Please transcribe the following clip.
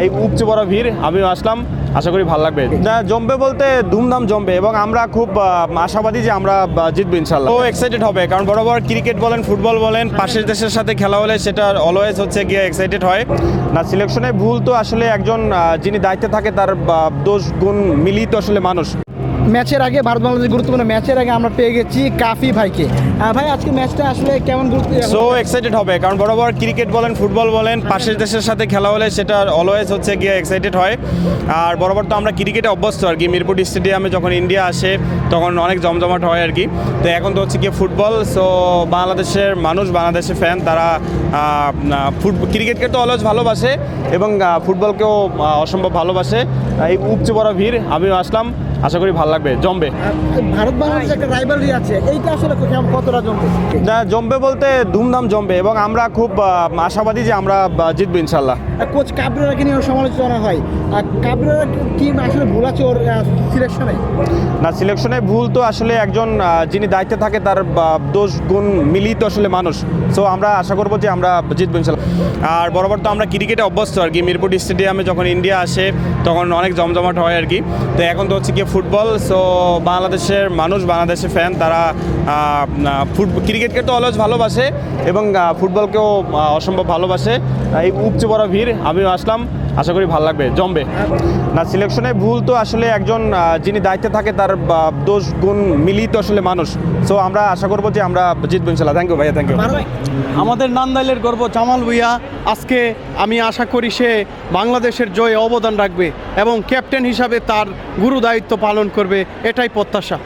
এই উপচে পড়া ভিড় আমিও আসলাম আশা করি ভালো লাগবে। জমবে বলতে ধুমধাম জমবে এবং আমরা খুব আশাবাদী যে আমরা জিতবো ইনশাল্লাহ তো এক্সাইটেড হবে কারণ বরাবর ক্রিকেট বলেন ফুটবল বলেন পাশের দেশের সাথে খেলা হলে সেটা অলওয়েজ হচ্ছে গিয়ে এক্সাইটেড হয়। না সিলেকশনে ভুল তো আসলে একজন যিনি দায়িত্বে থাকে তার দোষ গুণ মিলিত আসলে মানুষ। ম্যাচের আগে ভারত বাংলাদেশ গুরুত্বপূর্ণ ম্যাচের আগে আমরা পেয়ে গেছি কাফি ভাইকে। ভাই, আজকে ম্যাচটা আসলে কেমন সো এক্সাইটেড হবে, কারণ বরাবর ক্রিকেট বলেন, ফুটবল বলেন, পাশের দেশের সাথে খেলা হলে সেটা অলওয়েজ হচ্ছে গিয়ে এক্সাইটেড হয়। আর বরাবর তো আমরা ক্রিকেটে অভ্যস্ত আর কি, মিরপুর স্টেডিয়ামে যখন ইন্ডিয়া আসে, তখন অনেক জমজমাট হয় আর কি। তো এখন তো হচ্ছে গিয়ে ফুটবল সো বাংলাদেশের মানুষ, বাংলাদেশের ফ্যান তারা ফুটবল ক্রিকেটকে তো অলওয়েজ ভালোবাসে এবং ফুটবলকেও অসম্ভব ভালোবাসে। এই উপচে বড় ভিড়, আমিও আসলাম। আশা করি ভালো লাগবে। জমবে? ভারত বাংলাদেশ একটা রাইভালরি আছে এইটা আসলে কতটা জমবে? না জমবে বলতে ধুমধাম জমবে এবং আমরা খুব আশাবাদী যে আমরা জিতবো ইনশাল্লাহ কোচ কাবরেরাকে নিয়ে সমালোচনা হয়? আর কাবরেরা কি আসলে ভুল আছে ওর সিলেকশনে না সিলেকশনে ভুল তো আসলে একজন যিনি দায়িত্বে থাকে তার দোষ গুণ মিলিত আসলে মানুষ। সো আমরা আশা করব যে আমরা জিতবো ইনশাল্লাহ আর বরাবর তো আমরা ক্রিকেটে অভ্যস্ত আর কি। মিরপুর স্টেডিয়ামে যখন ইন্ডিয়া আসে তখন অনেক জমজমাট হয় আর কি। তো এখন তো হচ্ছে গিয়ে ফুটবল সো বাংলাদেশের মানুষ, বাংলাদেশের ফ্যান তারা ক্রিকেটকে তো অলওয়েজ ভালোবাসে এবং ফুটবলকেও অসম্ভব ভালোবাসে। এই উপচে বড় ভিড়, আমিও আসলাম। আশা করি ভালো লাগবে। জমবে। না সিলেকশনে ভুল তো আসলে একজন যিনি দায়িত্বে থাকে তার দোষ গুণ মিলিত আসলে মানুষ। সো আমরা আশা করব যে আমরা জিতবো ইনশাল্লাহ। থ্যাংক ইউ ভাইয়া থ্যাংক ইউ আমাদের নান্দাইলের গর্ব জামাল ভুইয়া। আজকে আমি আশা করি সে বাংলাদেশের জয়ে অবদান রাখবে এবং ক্যাপ্টেন হিসাবে তার গুরু দায়িত্ব পালন করবে। এটাই প্রত্যাশা।